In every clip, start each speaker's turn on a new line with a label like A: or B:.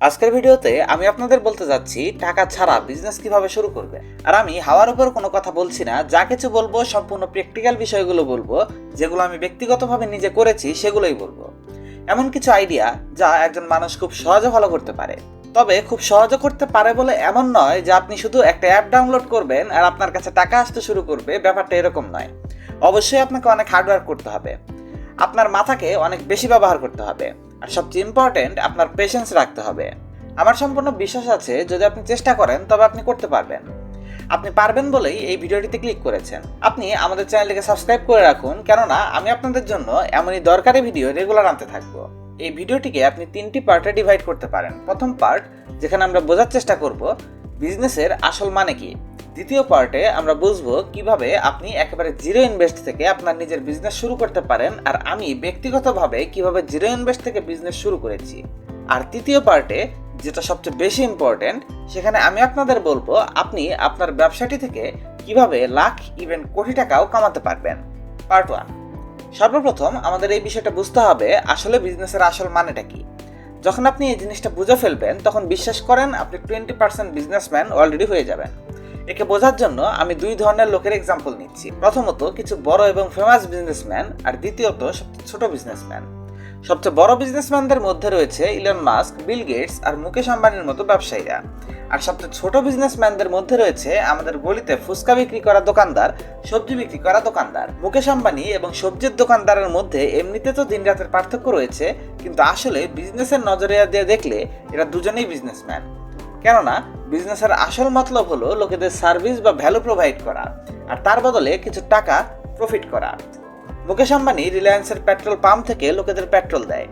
A: আজকের ভিডিওতে আমি আপনাদের বলতে যাচ্ছি, টাকা ছাড়া বিজনেস কীভাবে শুরু করবে? আর আমি হাওয়ার উপর কোনো কথা বলছি না, যা কিছু বলব, সম্পূর্ণ প্র্যাকটিক্যাল বিষয়গুলো বলব, যেগুলো আমি ব্যক্তিগতভাবে নিজে করেছি, সেগুলোই বলব। এমন কিছু আইডিয়া যা একজন মানুষ খুব সহজে ভালো করতে পারে। তবে খুব সহজে করতে পারে বলে এমন নয় যে আপনি শুধু একটা অ্যাপ ডাউনলোড করবেন আর আপনার কাছে টাকা আসতে শুরু করবে, ব্যাপারটা এরকম নয়। অবশ্যই আপনাকে অনেক হার্ডওয়ার্ক করতে হবে। আপনার মাথাকে অনেক বেশি ব্যবহার করতে হবে। আর সবচেয়ে ইম্পর্টেন্ট আপনার পেশেন্স রাখতে হবে। আমার সম্পূর্ণ বিশ্বাস আছে, যদি আপনি চেষ্টা করেন, তবে আপনি করতে পারবেন। আপনি পারবেন বলেই এই ভিডিওটিতে ক্লিক করেছেন। আপনি আমাদের চ্যানেলটিকে সাবস্ক্রাইব করে রাখুন, কেননা আমি আপনাদের জন্য এমনই দরকারি ভিডিও রেগুলার আনতে থাকব। এই ভিডিওটিকে আপনি তিনটি পার্টে ডিভাইড করতে পারেন। প্রথম পার্ট যেখানে আমরা বোঝার চেষ্টা করব বিজনেসের আসল মানে কি? দ্বিতীয় পার্টে আমরা বুঝব কীভাবে আপনি একেবারে জিরো ইনভেস্ট থেকে আপনার নিজের বিজনেস শুরু করতে পারেন আর আমি ব্যক্তিগতভাবে কীভাবে জিরো ইনভেস্ট থেকে বিজনেস শুরু করেছি। আর তৃতীয় পার্টে, যেটা সবচেয়ে বেশি ইম্পর্টেন্ট সেখানে আমি আপনাদের বলব আপনি আপনার ব্যবসাটি থেকে কীভাবে লাখ ইভেন কোটি টাকাও কামাতে পারবেন। পার্ট ওয়ান সর্বপ্রথম আমাদের এই বিষয়টা বুঝতে হবে, আসলে বিজনেসের আসল মানেটা কি। যখন আপনি এই জিনিসটা বুঝে ফেলবেন, তখন বিশ্বাস করেন আপনি টোয়েন্টি পার্সেন্ট বিজনেসম্যান অলরেডি হয়ে যাবেন। একে বোঝার জন্য আমি দুই ধরনের লোকের এক্সাম্পল নিচ্ছি। প্রথমত, কিছু বড় এবং ফেমাস বিজনেসম্যান আর দ্বিতীয়ত, সবচেয়ে ছোট বিজনেসম্যান সবচেয়ে বড় বিজনেসম্যানদের মধ্যে রয়েছে ইলন মাস্ক বিল গেটস আর মুকেশ আম্বানির মতো ব্যবসায়ীরা। আর সবচেয়ে ছোট বিজনেসম্যানদের মধ্যে রয়েছে আমাদের গলিতে ফুচকা বিক্রি করা দোকানদার, সবজি বিক্রি করা দোকানদার। মুকেশ আম্বানি এবং সবজির দোকানদারের মধ্যে এমনিতে তো দিন রাতের পার্থক্য রয়েছে, কিন্তু আসলে বিজনেসের নজরে দিয়ে দেখলে এরা দুজনেই বিজনেসম্যান কেননা বিজনেসের আসল মতলব হলো লোকেদের সার্ভিস বা ভ্যালু প্রোভাইড করা, আর তার বদলে কিছু টাকা প্রফিট করা। মুকেশ আম্বানি রিলায়েন্সের পেট্রোল পাম্প থেকে লোকেদের পেট্রোল দেয়,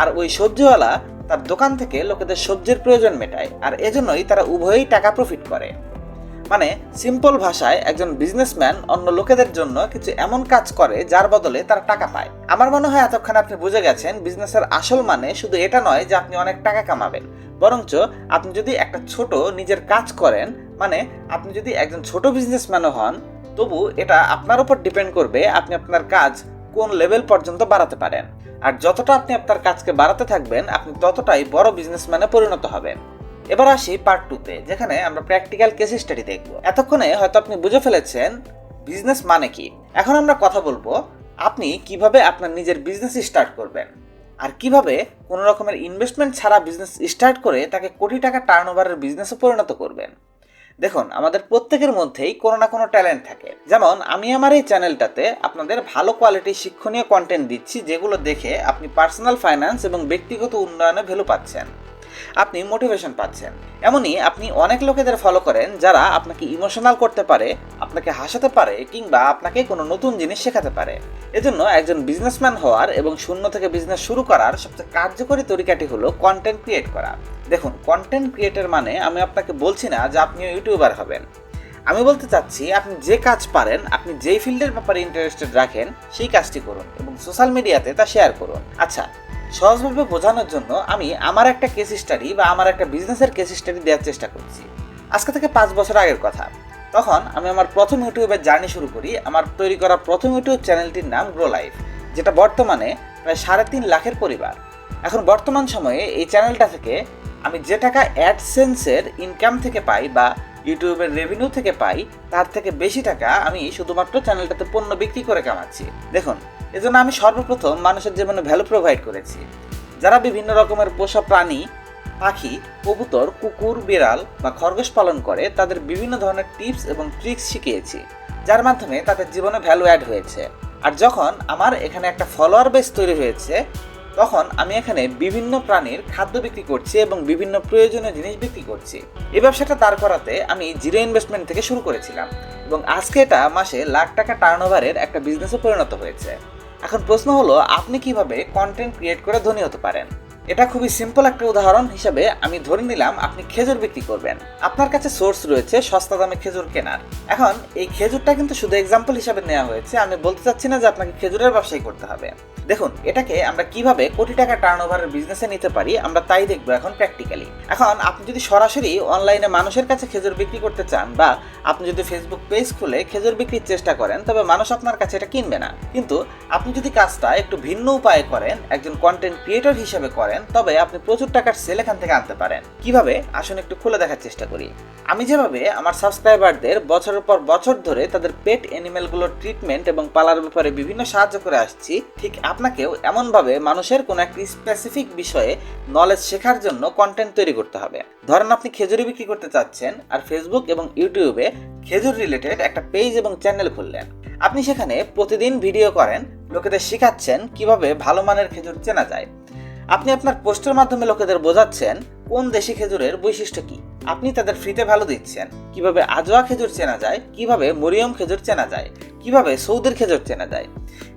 A: আর ওই সবজিওয়ালা তার দোকান থেকে লোকেদের সবজির প্রয়োজন মেটায়, আর এজন্যই তারা উভয়ই টাকা প্রফিট করে। মানে সিম্পল ভাষায় একজন বিজনেসম্যান অন্য লোকেদের জন্য কিছু এমন কাজ করে যার বদলে তারা টাকা পায়। আমার মনে হয় এতক্ষণ আপনি বুঝে গেছেন বিজনেসের আসল মানে শুধু এটা নয় যে আপনি অনেক টাকা কামাবেন। বরঞ্চ আপনি যদি একটা ছোট নিজের কাজ করেন মানে আপনি যদি একজন ছোট বিজনেসম্যানও হন, তবু এটা আপনার উপর ডিপেন্ড করবে আপনি আপনার কাজ কোন লেভেল পর্যন্ত বাড়াতে পারেন। আর যতটা আপনি আপনার কাজকে বাড়াতে থাকবেন, আপনি ততটাই বড় বিজনেসম্যানে পরিণত হবেন। এবার আসি পার্ট টুতে যেখানে আমরা প্র্যাকটিক্যাল কেস স্টাডি দেখব। এতক্ষণে হয়তো আপনি বুঝে ফেলেছেন বিজনেস মানে কি। এখন আমরা কথা বলব, আপনি কীভাবে আপনার নিজের বিজনেস স্টার্ট করবেন? আর কীভাবে কোনো রকমের ইনভেস্টমেন্ট ছাড়া বিজনেস স্টার্ট করে তাকে কোটি টাকা টার্ন ওভারের বিজনেসে পরিণত করবেন? দেখুন, আমাদের প্রত্যেকের মধ্যেই কোনো না কোনো ট্যালেন্ট থাকে। যেমন, আমি আমার এই চ্যানেলটাতে আপনাদের ভালো কোয়ালিটির শিক্ষণীয় কন্টেন্ট দিচ্ছি যেগুলো দেখে আপনি পার্সোনাল ফাইন্যান্স এবং ব্যক্তিগত উন্নয়নে ভ্যালু পাচ্ছেন। আপনি মোটিভেশন পাচ্ছেন। এমনই আপনি অনেক লোকেদের ফলো করেন যারা আপনাকে ইমোশনাল করতে পারে, আপনাকে হাসাতে পারে কিংবা আপনাকে কোনো নতুন জিনিস শেখাতে পারে। এজন্য একজন বিজনেসম্যান হওয়ার এবং শূন্য থেকে বিজনেস শুরু করার সবচেয়ে কার্যকরী তরিকাটি হলো কন্টেন্ট ক্রিয়েট করা। দেখুন কন্টেন্ট ক্রিয়েটের মানে আমি আপনাকে বলছি না যে আপনিও ইউটিউবার হবেন। আমি বলতে চাচ্ছি, আপনি যে কাজ পারেন, আপনি যেই ফিল্ডের ব্যাপারে ইন্টারেস্টেড রাখেন, সেই কাজটি করুন এবং সোশ্যাল মিডিয়াতে তা শেয়ার করুন। আচ্ছা সহজভাবে বোঝানোর জন্য আমি আমার একটা কেস স্টাডি বা আমার একটা বিজনেসের কেস স্টাডি দেওয়ার চেষ্টা করছি। আজকে থেকে পাঁচ বছর আগের কথা। তখন আমি আমার প্রথম ইউটিউবের জার্নি শুরু করি। আমার তৈরি করা প্রথম ইউটিউব চ্যানেলটির নাম গ্রো লাইফ যেটা বর্তমানে প্রায় সাড়ে তিন লাখের পরিবার। এখন বর্তমান সময়ে এই চ্যানেলটা থেকে আমি যে টাকা অ্যাডসেন্সের ইনকাম থেকে পাই বা ইউটিউবের রেভিনিউ থেকে পাই, তার থেকে বেশি টাকা আমি শুধুমাত্র চ্যানেলটাতে পণ্য বিক্রি করে কামাচ্ছি। দেখুন এজন্য আমি সর্বপ্রথম মানুষের জীবনে ভ্যালু প্রোভাইড করেছি। যারা বিভিন্ন রকমের পোষা প্রাণী, পাখি, কবুতর, কুকুর, বিড়াল বা খরগোশ পালন করে, তাদের বিভিন্ন ধরনের টিপস এবং ট্রিক্স শিখিয়েছি, যার মাধ্যমে তাদের জীবনে ভ্যালু অ্যাড হয়েছে। আর যখন আমার এখানে একটা ফলোয়ার বেস তৈরি হয়েছে, তখন আমি এখানে বিভিন্ন প্রাণীর খাদ্য বিক্রি করছি এবং বিভিন্ন প্রয়োজনীয় জিনিস বিক্রি করছি। এই ব্যবসাটা দাঁড় করাতে আমি জিরো ইনভেস্টমেন্ট থেকে শুরু করেছিলাম এবং আজকে এটা মাসে লাখ টাকা টার্নওভারের একটা বিজনেসে পরিণত হয়েছে। এখন প্রশ্ন হলো আপনি কীভাবে কন্টেন্ট ক্রিয়েট করে ধনী হতে পারেন? এটা খুবই সিম্পল একটা উদাহরণ হিসাবে আমি ধরে নিলাম আপনি খেজুর বিক্রি করবেন। আপনার কাছে সোর্স রয়েছে সস্তা দামে খেজুর কেনার। এখন এই খেজুরটা কিন্তু শুধু এক্সাম্পল হিসাবে নেওয়া হয়েছে, আমি বলতে চাচ্ছি না যে আপনাকে খেজুরের ব্যবসায়ী করতে হবে। দেখুন, এটাকে আমরা কীভাবে কোটি টাকা টার্ন ওভারের বিজনেসে নিতে পারি, আমরা তাই দেখব এখন প্র্যাকটিক্যালি এখন আপনি যদি সরাসরি অনলাইনে মানুষের কাছে খেজুর বিক্রি করতে চান বা আপনি যদি ফেসবুক পেজ খুলে খেজুর বিক্রির চেষ্টা করেন, তবে মানুষ আপনার কাছে এটা কিনবে না। কিন্তু আপনি যদি কাজটা একটু ভিন্ন উপায়ে করেন, একজন কন্টেন্ট ক্রিয়েটর হিসেবে করেন পারেন, তবে আপনি প্রচুর টাকার সেল এখান থেকে আনতে পারেন। কীভাবে? আসুন একটু খুলে দেখার চেষ্টা করি। আমি যেভাবে আমার সাবস্ক্রাইবারদের বছরের পর বছর ধরে তাদের পেট অ্যানিমেলগুলোর ট্রিটমেন্ট এবং পালার ব্যাপারে বিভিন্ন সাহায্য করে আসছি, ঠিক আপনাকেও এমনভাবে মানুষের কোনো একটি স্পেসিফিক বিষয়ে নলেজ শেখার জন্য কন্টেন্ট তৈরি করতে হবে। ধরেন আপনি খেজুরি বিক্রি করতে চাচ্ছেন আর ফেসবুক এবং ইউটিউবে খেজুর রিলেটেড একটা পেজ এবং চ্যানেল খুললেন। আপনি সেখানে প্রতিদিন ভিডিও করেন, লোকেদের শেখাচ্ছেন কীভাবে ভালো মানের খেজুর চেনা যায়। আপনি আপনার পোস্টের মাধ্যমে লোকেদের বোঝাচ্ছেন কোন দেশি খেজুরের বৈশিষ্ট্য কি। আপনি তাদের ফ্রিতে ভালো দিচ্ছেন। কীভাবে আজোয়া খেজুর চেনা যায়, কীভাবে মরিয়ম খেজুর চেনা যায়, কীভাবে সৌদের খেজুর চেনা যায়।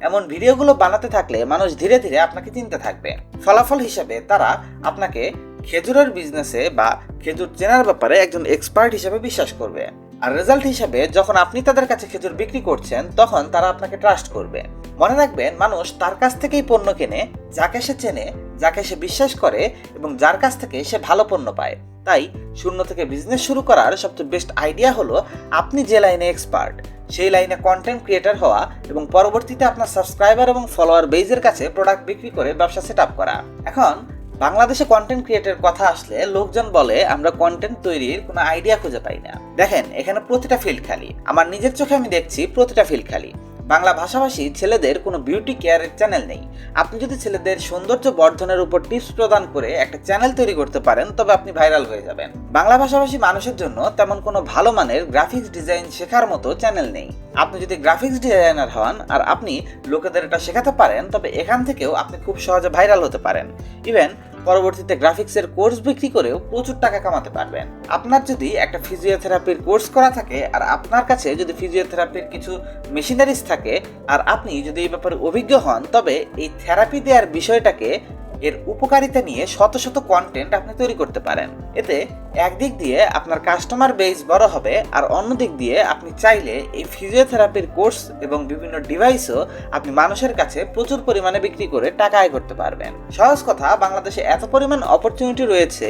A: এমন ভিডিওগুলো বানাতে থাকলে মানুষ ধীরে ধীরে আপনাকে চিনতে থাকবে। ফলাফল হিসাবে তারা আপনাকে খেজুরের বিজনেসে বা খেজুর চেনার ব্যাপারে একজন এক্সপার্ট হিসেবে বিশ্বাস করবে। আর রেজাল্ট হিসাবে যখন আপনি তাদের কাছে খেজুর বিক্রি করছেন, তখন তারা আপনাকে ট্রাস্ট করবে। মনে রাখবেন, মানুষ তার কাছ থেকেই পণ্য কেনে, যাকে সে চেনে যাকে সে বিশ্বাস করে এবং যার কাছ থেকে সে ভালো পণ্য পায়। তাই শূন্য থেকে বিজনেস শুরু করার সবচেয়ে বেস্ট আইডিয়া হলো আপনি যে লাইনে এক্সপার্ট সেই লাইনে কন্টেন্ট ক্রিয়েটার হওয়া এবং পরবর্তীতে আপনার সাবস্ক্রাইবার এবং ফলোয়ার বেজের কাছে প্রোডাক্ট বিক্রি করে ব্যবসা সেট আপ করা। এখন বাংলাদেশে কন্টেন্ট ক্রিয়েটের কথা আসলে লোকজন বলে, আমরা কন্টেন্ট তৈরির কোনো আইডিয়া খুঁজে পাই না। দেখেন, এখানে প্রতিটা ফিল্ড খালি। আমার নিজের চোখে আমি দেখছি প্রতিটা ফিল্ড খালি। বাংলা ভাষাভাষী ছেলেদের কোনো বিউটি কেয়ারের চ্যানেল নেই। আপনি যদি ছেলেদের সৌন্দর্য বর্ধনের উপর টিপস প্রদান করে একটা চ্যানেল তৈরি করতে পারেন, তবে আপনি ভাইরাল হয়ে যাবেন। বাংলা ভাষাভাষী মানুষের জন্য তেমন কোনো ভালো মানের গ্রাফিক্স ডিজাইন শেখার মতো চ্যানেল নেই। আপনি যদি গ্রাফিক্স ডিজাইনার হন আর আপনি লোকেদের এটা শেখাতে পারেন, তবে এখান থেকেও আপনি খুব সহজে ভাইরাল হতে পারেন। ইভেন পরবর্তীতে গ্রাফিক্সের কোর্স বিক্রি করেও প্রচুর টাকা কামাতে পারবেন। আপনার যদি একটা ফিজিওথেরাপির কোর্স করা থাকে, আর আপনার কাছে যদি ফিজিওথেরাপির কিছু মেশিনারিজ থাকে, আর আপনি যদি এই ব্যাপারে অভিজ্ঞ হন, তবে এই থেরাপি দেওয়ার বিষয়টাকে এর উপকারিতা নিয়ে শত শত কন্টেন্ট আপনি তৈরি করতে পারেন। এতে একদিক দিয়ে আপনার কাস্টমার বেস বড় হবে আর অন্য দিক দিয়ে আপনি চাইলে এই ফিজিওথেরাপির কোর্স এবং বিভিন্ন ডিভাইসও আপনি মানুষের কাছে প্রচুর পরিমাণে বিক্রি করে টাকা আয় করতে পারবেন। সহজ কথা, বাংলাদেশে এত পরিমাণ অপরচুনিটি রয়েছে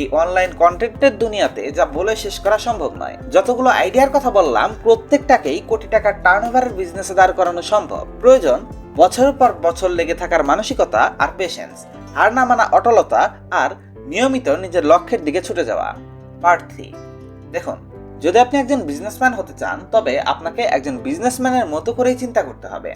A: এই অনলাইন কন্টেন্টের দুনিয়াতে যা বলে শেষ করা সম্ভব নয়। যতগুলো আইডিয়ার কথা বললাম, প্রত্যেকটাকেই কোটি টাকার টার্ন ওভারের বিজনেসে দাঁড় করানো সম্ভব। প্রয়োজন বছরের পর বছর লেগে থাকার মানসিকতা আর পেশেন্স হার না মানা অটলতা আর নিয়মিত নিজের লক্ষ্যের দিকে ছুটে যাওয়া। পার্ট থ্রি দেখুন, যদি আপনি একজন বিজনেসম্যান হতে চান, তবে আপনাকে একজন বিজনেসম্যানের মতো করেই চিন্তা করতে হবে।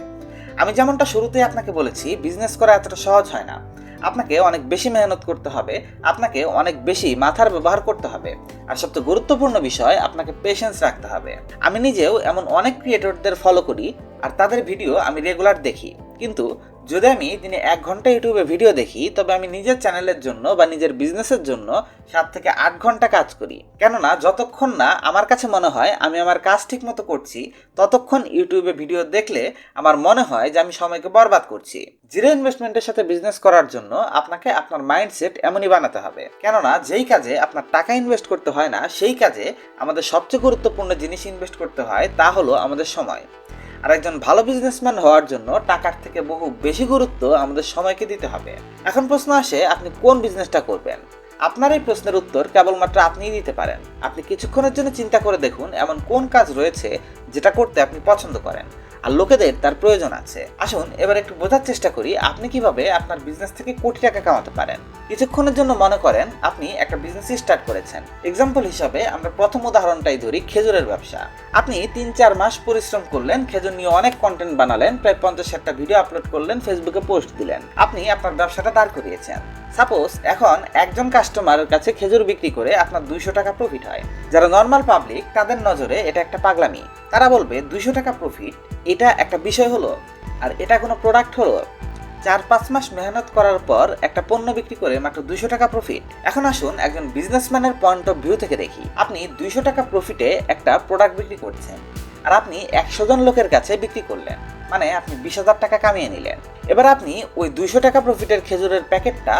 A: আমি যেমনটা শুরুতেই আপনাকে বলেছি বিজনেস করা এতটা সহজ হয় না। আপনাকে অনেক বেশি মেহনত করতে হবে, আপনাকে অনেক বেশি মাথার ব্যবহার করতে হবে। আর সবচেয়ে গুরুত্বপূর্ণ বিষয়, আপনাকে পেশেন্স রাখতে হবে। আমি নিজেও এমন অনেক ক্রিয়েটরদের ফলো করি, আর তাদের ভিডিও আমি রেগুলার দেখি। কিন্তু যদি আমি দিনে এক ঘণ্টা ইউটিউবে ভিডিও দেখি, তবে আমি নিজের চ্যানেলের জন্য বা নিজের বিজনেসের জন্য সাত থেকে আট ঘণ্টা কাজ করি। কেননা, যতক্ষণ না আমার কাছে মনে হয় আমি আমার কাজ ঠিক মতো করছি, ততক্ষণ ইউটিউবে ভিডিও দেখলে আমার মনে হয় যে আমি সময়কে বরবাদ করছি। জিরো ইনভেস্টমেন্টের সাথে বিজনেস করার জন্য আপনাকে আপনার মাইন্ডসেট এমনই বানাতে হবে। কেননা, যেই কাজে আপনার টাকা ইনভেস্ট করতে হয় না, সেই কাজে আমাদের সবচেয়ে গুরুত্বপূর্ণ জিনিস ইনভেস্ট করতে হয়, তা হলো আমাদের সময়। আর একজন ভালো বিজনেসম্যান হওয়ার জন্য টাকার থেকে বহু বেশি গুরুত্ব আমাদের সময়কে দিতে হবে। এখন প্রশ্ন আসে, আপনি কোন বিজনেসটা করবেন? আপনার এই প্রশ্নের উত্তর কেবলমাত্র আপনিই দিতে পারেন। আপনি কিছুক্ষণের জন্য চিন্তা করে দেখুন, এমন কোন কাজ রয়েছে যেটা করতে আপনি পছন্দ করেন। আর লোকেদের তার প্রয়োজন আছে। আসুন, এবার একটু বোঝার চেষ্টা করি আপনি কীভাবে আপনার বিজনেস থেকে কোটি টাকা কামাতে পারেন। কিছুক্ষণের জন্য মনে করেন আপনি একটা বিজনেস স্টার্ট করেছেন। এক্সাম্পল হিসাবে আমরা প্রথম উদাহরণটাই ধরি খেজুরের ব্যবসা। আপনি তিন চার মাস পরিশ্রম করলেন, খেজুর নিয়ে অনেক কন্টেন্ট বানালেন, প্রায় পঞ্চাশ ষাটটা ভিডিও আপলোড করলেন ফেসবুকে পোস্ট দিলেন। আপনি আপনার ব্যবসাটা দাঁড় করিয়েছেন। সাপোজ এখন একজন কাস্টমারের কাছে খেজুর বিক্রি করে আপনার দুইশো টাকা প্রফিট হয়। যারা নর্মাল পাবলিক তাদের নজরে এটা একটা পাগলামি। তারা বলবে, দুইশো টাকা প্রফিট এটা একটা বিষয় হলো, আর এটা কোনো প্রোডাক্ট হলো। চার পাঁচ মাস মেহনত করার পর একটা পণ্য বিক্রি করে মাত্র দুইশো টাকা প্রফিট এখন আসুন একজন বিজনেসম্যানের পয়েন্ট অফ ভিউ থেকে দেখি। আপনি দুইশো টাকা প্রফিটে একটা প্রোডাক্ট বিক্রি করছেন, আর আপনি একশো জন লোকের কাছে বিক্রি করলেন। মানে আপনি বিশ হাজার টাকা কামিয়ে নিলেন। এবার আপনি ওই দুইশো টাকা প্রফিটের খেজুরের প্যাকেটটা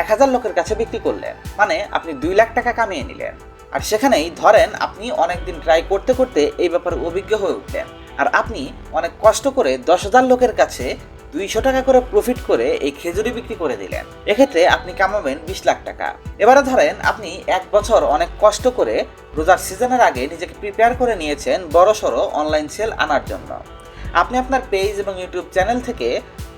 A: এক হাজার লোকের কাছে বিক্রি করলেন। মানে আপনি দুই লাখ টাকা কামিয়ে নিলেন। আর সেখানেই ধরেন আপনি অনেকদিন ট্রাই করতে করতে এই ব্যাপারে অভিজ্ঞ হয়ে উঠলেন। আর আপনি অনেক কষ্ট করে দশ হাজার লোকের কাছে দুইশো টাকা করে প্রফিট করে এই খেজুরি বিক্রি করে দিলেন। এক্ষেত্রে আপনি কামাবেন বিশ লাখ টাকা। এবারে ধরেন আপনি এক বছর অনেক কষ্ট করে রোজার সিজনের আগে নিজেকে প্রিপেয়ার করে নিয়েছেন বড় সড়ো অনলাইন সেল আনার জন্য। আপনি আপনার পেজ এবং ইউটিউব চ্যানেল থেকে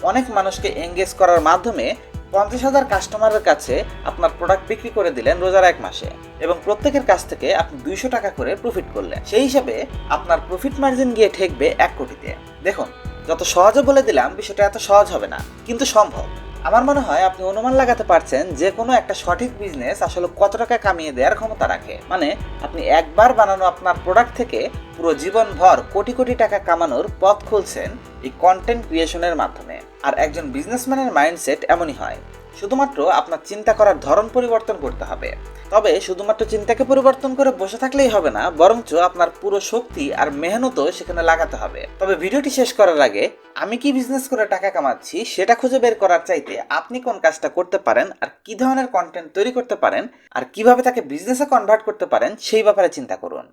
A: অনেক মানুষকে এঙ্গেজ করার মাধ্যমে পঞ্চাশ হাজার কাস্টমারের কাছে আপনার প্রোডাক্ট বিক্রি করে দিলেন রোজার এক মাসে এবং প্রত্যেকের কাছ থেকে আপনি দুইশো টাকা করে প্রফিট করলেন। সেই হিসাবে আপনার প্রফিট মার্জিন গিয়ে ঠেকবে এক কোটিতে। দেখুন, যত সহজে বলে দিলাম, বিষয়টা এত সহজ হবে না, কিন্তু সম্ভব। আমার মনে হয় আপনি অনুমান লাগাতে পারছেন যে কোনো একটা সঠিক বিজনেস আসলে কত টাকা কামিয়ে দেওয়ার ক্ষমতা রাখে। মানে আপনি একবার বানানো আপনার প্রোডাক্ট থেকে পুরো জীবনভর কোটি কোটি টাকা কামানোর পথ খুলছেন এই কন্টেন্ট ক্রিয়েশনের মাধ্যমে। আর একজন বিজনেসম্যানের মাইন্ডসেট এমনই হয়। শুধুমাত্র আপনার চিন্তা করার ধরন পরিবর্তন করতে হবে। তবে শুধুমাত্র চিন্তাকে পরিবর্তন করে বসে থাকলেই হবে না, বরঞ্চ আপনার পুরো শক্তি আর মেহনতও সেখানে লাগাতে হবে। তবে ভিডিওটি শেষ করার আগে, আমি কি বিজনেস করে টাকা কামাচ্ছি সেটা খুঁজে বের করার চাইতে আপনি কোন কাজটা করতে পারেন আর কি ধরনের কন্টেন্ট তৈরি করতে পারেন আর কীভাবে তাকে বিজনেসে কনভার্ট করতে পারেন সেই ব্যাপারে চিন্তা করুন।